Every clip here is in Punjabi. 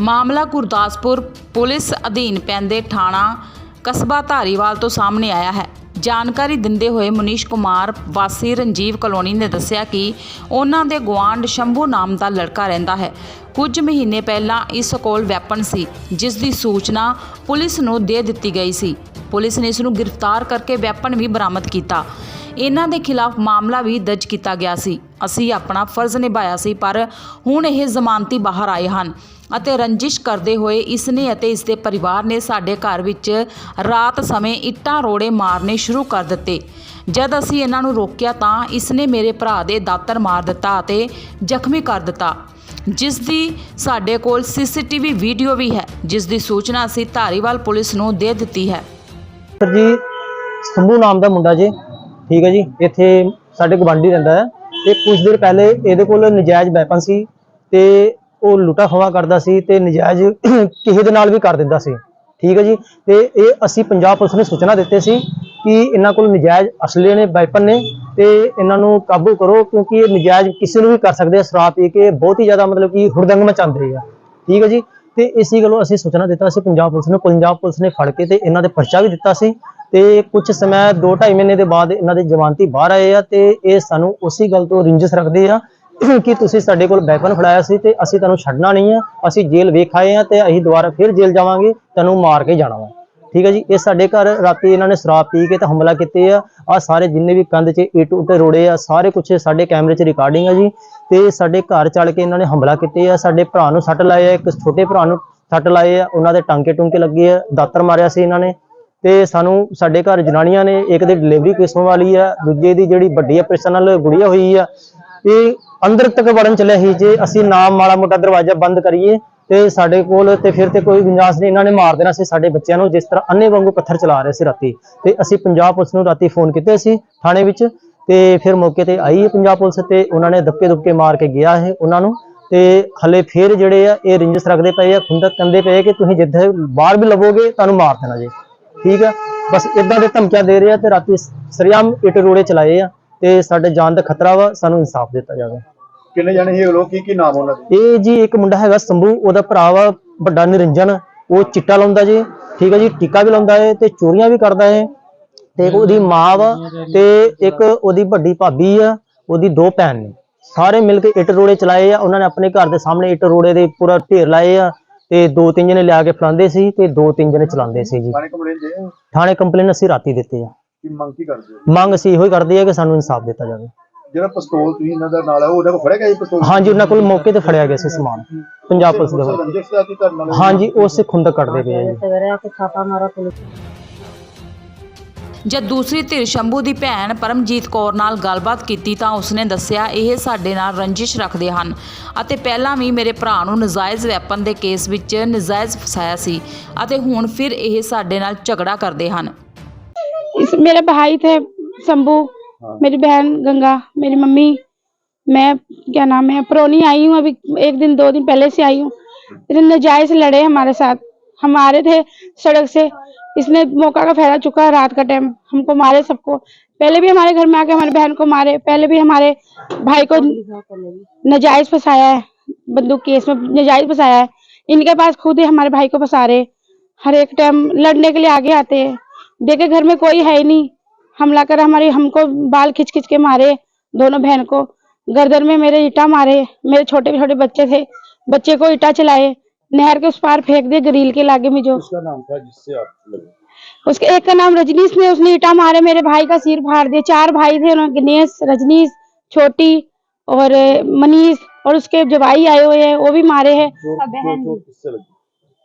ਮਾਮਲਾ ਗੁਰਦਾਸਪੁਰ ਪੁਲਿਸ ਅਧੀਨ ਪੈਂਦੇ ਥਾਣਾ ਕਸਬਾ ਧਾਰੀਵਾਲ ਤੋਂ ਸਾਹਮਣੇ ਆਇਆ ਹੈ। ਜਾਣਕਾਰੀ ਦਿੰਦੇ ਹੋਏ ਮਨੀਸ਼ ਕੁਮਾਰ, ਵਾਸੀ ਰਣਜੀਵ ਕਲੋਨੀ ਨੇ ਦੱਸਿਆ ਕਿ ਉਹਨਾਂ ਦੇ ਗੁਆਂਢ ਸ਼ੰਭੂ ਨਾਮ ਦਾ ਲੜਕਾ ਰਹਿੰਦਾ ਹੈ। ਕੁਝ ਮਹੀਨੇ ਪਹਿਲਾਂ ਇਸ ਕੋਲ ਵੈਪਨ ਸੀ, ਜਿਸ ਦੀ ਸੂਚਨਾ ਪੁਲਿਸ ਨੂੰ ਦੇ ਦਿੱਤੀ ਗਈ ਸੀ। ਪੁਲਿਸ ਨੇ ਇਸ ਨੂੰ ਗ੍ਰਿਫਤਾਰ ਕਰਕੇ ਵੈਪਨ ਵੀ ਬਰਾਮਦ ਕੀਤਾ। ਇਹਨਾਂ ਦੇ ਖਿਲਾਫ ਮਾਮਲਾ ਵੀ ਦਰਜ ਕੀਤਾ ਗਿਆ ਸੀ। ਅਸੀਂ ਆਪਣਾ ਫਰਜ਼ ਨਿਭਾਇਆ ਸੀ, ਪਰ ਹੁਣ ਇਹ ਜ਼ਮਾਨਤੀ ਬਾਹਰ ਆਏ ਹਨ। ਅਤੇ ਰੰਜਿਸ਼ ਕਰਦੇ ਹੋਏ ਇਸਨੇ ਅਤੇ ਇਸਦੇ ਪਰਿਵਾਰ ਨੇ ਸਾਡੇ ਘਰ ਵਿੱਚ ਰਾਤ ਸਮੇਂ ਇੱਟਾਂ ਰੋੜੇ ਮਾਰਨੇ ਸ਼ੁਰੂ ਕਰ ਦਿੱਤੇ। ਜਦ ਅਸੀਂ ਇਹਨਾਂ ਨੂੰ ਰੋਕਿਆ ਤਾਂ ਇਸਨੇ ਮੇਰੇ ਭਰਾ ਦੇ ਦਾਤਰ ਮਾਰ ਦਿੱਤਾ ਅਤੇ ਜ਼ਖਮੀ ਕਰ ਦਿੱਤਾ। ਜਿਸ ਦੀ ਸਾਡੇ ਕੋਲ ਸੀਸੀਟੀਵੀ ਵੀਡੀਓ ਵੀ ਹੈ ਜਿਸ ਦੀ ਸੂਚਨਾ ਅਸੀਂ ਧਾਰੀਵਾਲ ਪੁਲਿਸ ਨੂੰ ਦੇ ਦਿੱਤੀ ਹੈ। ਸਰ ਜੀ ਸੰਭੂ ਨਾਮ ਦਾ ਮੁੰਡਾ ਜੀ। ਠੀਕ ਹੈ ਜੀ, ਇੱਥੇ ਸਾਡੇ ਗਵਾਂਢੀ ਰਹਿੰਦਾ ਹੈ। ਤੇ ਕੁਝ ਦਿਨ ਪਹਿਲੇ ਇਹਦੇ ਕੋਲ ਨਜਾਇਜ਼ ਵੈਪਨ ਸੀ ਤੇ ਉਹ ਲੁੱਟਾ ਖਵਾ ਕਰਦਾ ਸੀ ਤੇ ਨਜਾਇਜ਼ ਕਿਸੇ ਦੇ ਨਾਲ ਵੀ ਕਰ ਦਿੰਦਾ ਸੀ। ਠੀਕ ਹੈ ਜੀ? ਤੇ ਇਹ ਅਸੀਂ ਪੰਜਾਬ ਪੁਲਿਸ ਨੂੰ ਸੂਚਨਾ ਦਿੱਤੇ ਸੀ ਕਿ ਇਹਨਾਂ ਕੋਲ ਨਜਾਇਜ਼ ਅਸਲੇ ਨੇ ਵੈਪਨ ਨੇ ਤੇ ਇਹਨਾਂ ਨੂੰ ਕਾਬੂ ਕਰੋ ਕਿਉਂਕਿ ਇਹ ਨਜਾਇਜ਼ ਕਿਸੇ ਨੂੰ ਵੀ ਕਰ ਸਕਦੇ ਆ। ਸ਼ਰਾਬ ਪੀ ਕੇ ਬਹੁਤ ਹੀ ਜ਼ਿਆਦਾ ਮਤਲਬ ਕਿ ਹੁੜਦੰਗ ਮਚਾਉਂਦੇ ਆ। ਠੀਕ ਹੈ ਜੀ? ਤੇ ਇਸੀ ਗੱਲੋਂ ਅਸੀਂ ਸੂਚਨਾ ਦਿੱਤਾ ਸੀ ਪੰਜਾਬ ਪੁਲਿਸ ਨੂੰ। ਪੰਜਾਬ ਪੁਲਿਸ ਨੇ ਫੜ ਕੇ ਤੇ ਇਹਨਾਂ ਦੇ ਪਰਚਾ ਵੀ ਦਿੱਤਾ ਸੀ ਤੇ ਕੁਝ ਸਮਾਂ 2.5 ਮਹੀਨੇ ਦੇ ਬਾਅਦ ਇਹਨਾਂ ਦੇ ਜਵਾਨਤੀ ਬਾਹਰ ਆਏ ਆ ਤੇ ਇਹ ਸਾਨੂੰ ਉਸੇ ਗੱਲ ਤੋਂ ਰਿੰਜਸ ਰੱਖਦੇ ਆ ਕਿ ਤੁਸੀਂ ਸਾਡੇ ਕੋਲ ਬੈਕਨ ਫੜਾਇਆ ਸੀ ਤੇ ਅਸੀਂ ਤੁਹਾਨੂੰ ਛੱਡਣਾ ਨਹੀਂ ਆ, ਅਸੀਂ ਜੇਲ੍ਹ ਵੇਖ ਆਏ ਆ ਤੇ ਅਸੀਂ ਦੁਬਾਰਾ ਫਿਰ ਜੇਲ੍ਹ ਜਾਵਾਂਗੇ, ਤੈਨੂੰ ਮਾਰ ਕੇ ਜਾਣਾ ਵਾ। ਠੀਕ ਹੈ ਜੀ, ਇਹ ਸਾਡੇ ਘਰ ਰਾਤੀ ਇਹਨਾਂ ਨੇ ਸ਼ਰਾਬ ਪੀ ਕੇ ਤੇ ਹਮਲਾ ਕੀਤੇ ਆ। ਆ ਸਾਰੇ ਜਿੰਨੇ ਵੀ ਕੰਧ 'ਚ ਇੱਟ ਉੱਤੇ ਰੋੜੇ ਆ, ਸਾਰੇ ਕੁਝ ਸਾਡੇ ਕੈਮਰੇ 'ਚ ਰਿਕਾਰਡਿੰਗ ਆ ਜੀ। ਤੇ ਸਾਡੇ ਘਰ ਚੜ ਕੇ ਇਹਨਾਂ ਨੇ ਹਮਲਾ ਕੀਤੇ ਆ। ਸਾਡੇ ਭਰਾ ਨੂੰ ਸੱਟ ਲਾਏ ਆ, ਇੱਕ ਛੋਟੇ ਭਰਾ ਨੂੰ ਸੱਟ ਲਾਏ ਆ। ਉਹਨਾਂ ਦੇ ਟਾਂਕੇ ਟੁੰਕੇ ਲੱਗੇ ਆ, ਦਾਤਰ ਮਾਰਿਆ ਸੀ ਇਹਨਾਂ ਨੇ। ਤੇ ਸਾਨੂੰ ਸਾਡੇ ਘਰ ਜਨਾਨੀਆਂ ਨੇ, ਇੱਕ ਦੀ ਡਿਲੀਵਰੀ ਕਿਸਮ ਵਾਲੀ ਆ, ਦੂਜੇ ਦੀ ਜਿਹੜੀ ਵੱਡੀ ਆਪਰੇਸ਼ਨ ਨਾਲ ਗੁੜੀਆ ਹੋਈ ਆ ਇਹ ਅੰਦਰ ਤੱਕ ਵੜਨ ਚੱਲਿਆ ਸੀ ਜੇ ਅਸੀਂ ਨਾ ਮਾੜਾ ਮੋਟਾ ਦਰਵਾਜ਼ਾ ਬੰਦ ਕਰੀਏ ਤੇ ਸਾਡੇ ਕੋਲ ਤੇ ਫਿਰ ਤੇ ਕੋਈ ਗੁੰਜਾਇਸ਼ ਨਹੀਂ, ਇਹਨਾਂ ਨੇ ਮਾਰ ਦੇਣਾ ਸੀ ਸਾਡੇ ਬੱਚਿਆਂ ਨੂੰ, ਜਿਸ ਤਰ੍ਹਾਂ ਅੰਨੇ ਵਾਂਗੂ ਪੱਥਰ ਚਲਾ ਰਹੇ ਸੀ ਰਾਤੀ। ਤੇ ਅਸੀਂ ਪੰਜਾਬ ਪੁਲਿਸ ਨੂੰ ਰਾਤੀ ਫੋਨ ਕੀਤੇ ਸੀ ਥਾਣੇ ਵਿੱਚ ਤੇ ਫਿਰ ਮੌਕੇ ਤੇ ਆਈ ਪੰਜਾਬ ਪੁਲਿਸ ਤੇ ਉਹਨਾਂ ਨੇ ਧੱਕੇ ਧੁੱਕੇ ਮਾਰ ਕੇ ਗਿਆ ਇਹ ਉਹਨਾਂ ਨੂੰ। ਤੇ ਹਲੇ ਫਿਰ ਜਿਹੜੇ ਆ ਇਹ ਰਿੰਜਸ ਰੱਖਦੇ ਪਏ ਆ, ਖੁੰਦਕ ਕੰਦੇ ਪਏ ਕਿ ਤੁਸੀਂ ਜਿੱਥੇ ਬਾਹਰ ਵੀ ਲਵੋਗੇ ਤੁਹਾਨੂੰ ਮਾਰ ਦੇਣਾ ਜੀ। ਠੀਕ ਆ? ਬਸ ਇਦਾਂ ਦੇ ਧਮਕੀਆਂ ਦੇ ਰਹੇ ਆ ਤੇ ਰਾਤੀ ਸਰਿਆਮ ਇੱਟ ਰੋੜੇ ਚਲਾਏ ਆ। ਤੇ ਸਾਡੇ ਜਾਨ ਦਾ ਖਤਰਾ ਵਾ ਸਾਨੂੰ ਇਨਸਾਫ ਦਿੱਤਾ ਜਾਵੇ। ਕਿੰਨੇ ਜਣੇ ਸੀ ਲੋਕ? ਕੀ ਕੀ ਨਾਮ ਉਹਨਾਂ ਦੇ? ਇਹ ਜੀ ਇੱਕ ਮੁੰਡਾ ਹੈਗਾ ਸੰਭੂ ਉਹਦਾ ਭਰਾ ਵਾ ਵੱਡਾ ਨਿਰੰਜਨ। ਉਹ ਚਿੱਟਾ ਲਾਉਂਦਾ ਜੀ ਠੀਕ ਹੈ ਜੀ ਟਿੱਕਾ ਵੀ ਲਾਉਂਦਾ ਹੈ ਤੇ ਚੋਰੀਆਂ ਵੀ ਕਰਦਾ ਹੈ ਤੇ ਉਹਦੀ ਮਾਂ ਵਾ ਤੇ ਇੱਕ ਉਹਦੀ ਵੱਡੀ ਭਾਬੀ ਆ ਉਹਦੀ ਦੋ ਭੈਣ ਨੇ। ਸਾਰੇ ਮਿਲ ਕੇ ਇੱਟ ਰੋੜੇ ਚਲਾਏ ਆ ਉਹਨਾਂ ਨੇ ਆਪਣੇ ਘਰ ਦੇ ਸਾਹਮਣੇ ਇੱਟ ਰੋੜੇ ਦੇ ਪੂਰਾ ਢੇਰ ਲਾਏ ਆ ਤੇ ਦੋ ਤਿੰਨ ਜਣੇ ਲਿਆ ਕੇ ਫਲਾਉਂਦੇ ਸੀ ਤੇ ਦੋ ਤਿੰਨ ਜਣੇ ਚਲਾਉਂਦੇ ਸੀ ਜੀ। ਥਾਣੇ ਕੰਪਲੇਨ ਅਸੀਂ ਰਾਤੀ ਦਿੱਤੇ ਆ। ਕੀ ਮੰਗ ਕੀ ਕਰਦੇ ਹੋ? ਮੰਗ ਅਸੀਂ ਇਹੋ ਹੀ ਕਰਦੇ ਆ ਕਿ ਸਾਨੂੰ ਇਨਸਾਫ ਦਿੱਤਾ ਜਾਵੇ। ਜਿਹੜਾ ਪਿਸਤੌਲ ਤੁਸੀਂ ਇਹਨਾਂ ਦਾ ਨਾਲ ਹੈ ਉਹਦੇ ਕੋਲ ਫੜਿਆ ਗਿਆ ਜੀ ਪਿਸਤੌਲ? ਹਾਂਜੀ ਉਹਨਾਂ ਕੋਲ ਮੌਕੇ ਤੇ ਫੜਿਆ ਗਿਆ ਸੀ ਸਮਾਨ। ਪੰਜਾਬ ਪੁਲਿਸ ਦੇ ਵੱਲੋਂ। ਰੰਜਿਸ਼ ਦਾ ਕੀ ਕਰਨ ਵਾਲੇ ਹਾਂਜੀ ਉਸੇ ਖੁੰਦਕ ਕੱਢਦੇ ਪਏ ਆ ਜੀ। ਸਵੇਰੇ ਆ ਕੇ ਛਾਪਾ ਮਾਰਾ ਪੁਲਿਸ। ਜਦ ਦੂਸਰੀ ਧਿਰ ਸ਼ੰਭੂ ਦੀ ਭੈਣ ਪਰਮਜੀਤ ਕੌਰ ਨਾਲ ਗੱਲਬਾਤ ਕੀਤੀ ਤਾਂ ਉਸਨੇ ਦੱਸਿਆ ਇਹ ਸਾਡੇ ਨਾਲ ਰੰਜਿਸ਼ ਰੱਖਦੇ ਹਨ ਅਤੇ ਪਹਿਲਾਂ ਵੀ ਮੇਰੇ ਭਰਾ ਨੂੰ ਨਜਾਇਜ਼ ਵੈਪਨ ਦੇ ਕੇਸ ਵਿੱਚ ਨਜਾਇਜ਼ ਫਸਾਇਆ ਸੀ ਅਤੇ ਹੁਣ ਫਿਰ ਇਹ ਸਾਡੇ ਨਾਲ ਝਗੜਾ ਕਰਦੇ ਹਨ। इस मेरे भाई थे शंभू हाँ। मेरी बहन गंगा मेरी मम्मी मैं क्या नाम है प्रोनी आई हूँ अभी एक दिन दो दिन पहले से आई हूँ। इतने नजायज लड़े हमारे साथ। हम आ रहे थे सड़क से। इसने मौका का फ़ायदा चुका रात का टाइम हमको मारे सबको। पहले भी हमारे घर में आके हमारी बहन को मारे। पहले भी हमारे भाई को नजायज फंसाया है। बंदूक केस में नजायज फंसाया है। इनके पास खुद ही हमारे भाई को फंसा रहे। हर एक टाइम लड़ने के लिए आगे आते हैं। देखे घर में कोई है ही नहीं। हमला कर हमारे हमको बाल खींच खींच के मारे दोनों बहन को। गर्दन में मेरे ईटा मारे मेरे छोटे छोटे बच्चे थे बच्चे को ईटा चलाए नहर के उस पार फेंक दिए ग्रिल के लागे में जो। उसका नाम था जिससे आप उसके एक का नाम रजनीश ने उसने ईटा मारे मेरे भाई का सिर फाड़ दिया। चार भाई थे गणेश रजनीश छोटी और मनीष और उसके जो भाई आए हुए हैं वो भी मारे हैं।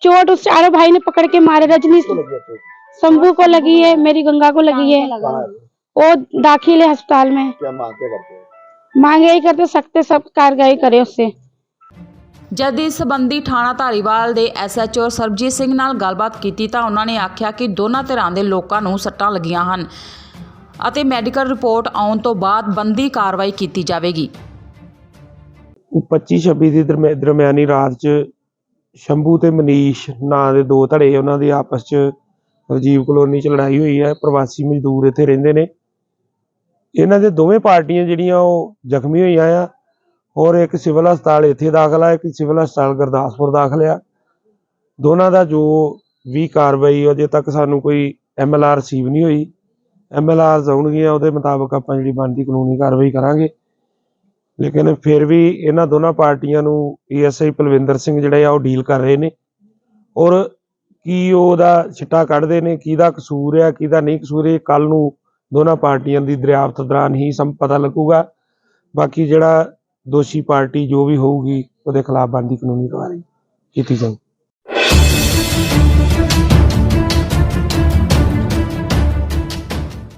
चोट उस चारों भाई ने पकड़ के मारे रजनीश शंभू को लगी है मेरी गंगा को लगी है कहाँ है? वो दाखिल है अस्पताल में क्या मांग क्या करते हो मांग यही करते सकते सब कार्रवाई करे उससे ਜਦ ਇਸ ਸੰਬੰਧੀ ਥਾਣਾ ਧਾਰੀਵਾਲ ਦੇ ਐਸਐਚਓ ਸਰਬਜੀਤ ਸਿੰਘ ਨਾਲ ਗੱਲਬਾਤ ਕੀਤੀ ਤਾਂ ਉਹਨਾਂ ਨੇ ਆਖਿਆ ਕਿ ਦੋਨਾਂ ਧਿਰਾਂ ਦੇ ਲੋਕਾਂ ਨੂੰ ਸੱਟਾਂ ਲੱਗੀਆਂ ਹਨ ਅਤੇ ਮੈਡੀਕਲ ਰਿਪੋਰਟ ਆਉਣ ਤੋਂ ਬਾਅਦ ਬੰਦੀ ਕਾਰਵਾਈ ਕੀਤੀ ਜਾਵੇਗੀ 25 26 ਦੀ ਦਰਮਿਆ- ਦਰਮਿਆਨੀ ਰਾਤ ਚ ਸ਼ੰਭੂ ਤੇ ਮਨੀਸ਼ ਨਾਂ ਦੇ ਦੋ ਧੜੇ ਉਹਨਾਂ ਦੀ ਆਪਸ ਚ ਰਾਜੀਵ ਕਲੋਨੀ ਚ ਲੜਾਈ ਹੋਈ ਹੈ, ਪ੍ਰਵਾਸੀ ਮਜ਼ਦੂਰ ਇੱਥੇ ਰਹਿੰਦੇ ਨੇ। ਇਹਨਾਂ ਦੇ ਦੋਵੇਂ ਪਾਰਟੀਆਂ ਜਿਹੜੀਆਂ ਉਹ ਜ਼ਖਮੀ ਹੋਈਆਂ ਆ ਔਰ ਇੱਕ ਸਿਵਲ ਹਸਪਤਾਲ ਇੱਥੇ ਦਾਖਲ ਆ, ਇੱਕ ਸਿਵਲ ਹਸਪਤਾਲ ਗੁਰਦਾਸਪੁਰ ਦਾਖਲ ਆ। ਦੋਨਾਂ ਦਾ ਜੋ ਵੀ ਕਾਰਵਾਈ ਅਜੇ ਤੱਕ ਸਾਨੂੰ ਕੋਈ ਐਮਐਲਆਰ ਰਿਸੀਵ ਨਹੀਂ ਹੋਈ। ਐਮਐਲਆਰ ਆਉਣਗੀਆਂ, ਉਹਦੇ ਮੁਤਾਬਕ ਆਪਾਂ ਜਿਹੜੀ ਬਣਦੀ ਕਾਨੂੰਨੀ ਕਾਰਵਾਈ ਕਰਾਂਗੇ। ਲੇਕਿਨ ਫਿਰ ਵੀ ਇਹਨਾਂ ਦੋਨਾਂ ਪਾਰਟੀਆਂ ਨੂੰ ਏਐਸਆਈ ਪਲਵਿੰਦਰ ਸਿੰਘ ਜਿਹੜੇ ਆ ਉਹ ਡੀਲ ਕਰ ਰਹੇ ਨੇ। ਔਰ ਕੀ ਉਹਦਾ ਛਿੱਟਾ ਕੱਢਦੇ ਨੇ, ਕਿਹਦਾ ਕਸੂਰ ਆ, ਕਿਹਦਾ ਨਹੀਂ ਕਸੂਰ, ਇਹ ਕੱਲ ਨੂੰ ਦੋਨਾਂ ਪਾਰਟੀਆਂ ਦੀ ਦਰਿਆਫਤ ਦੌਰਾਨ ਹੀ ਸਮ, ਪਤਾ ਲੱਗੂਗਾ। ਬਾਕੀ ਜਿਹੜਾ ਦੋਸ਼ੀ ਪਾਰਟੀ ਜੋ ਵੀ ਹੋਊਗੀ, ਉਹਦੇ ਖਿਲਾਫ ਬਣਦੀ ਕਾਨੂੰਨੀ ਕਾਰਵਾਈ ਕੀਤੀ ਜਾਊ।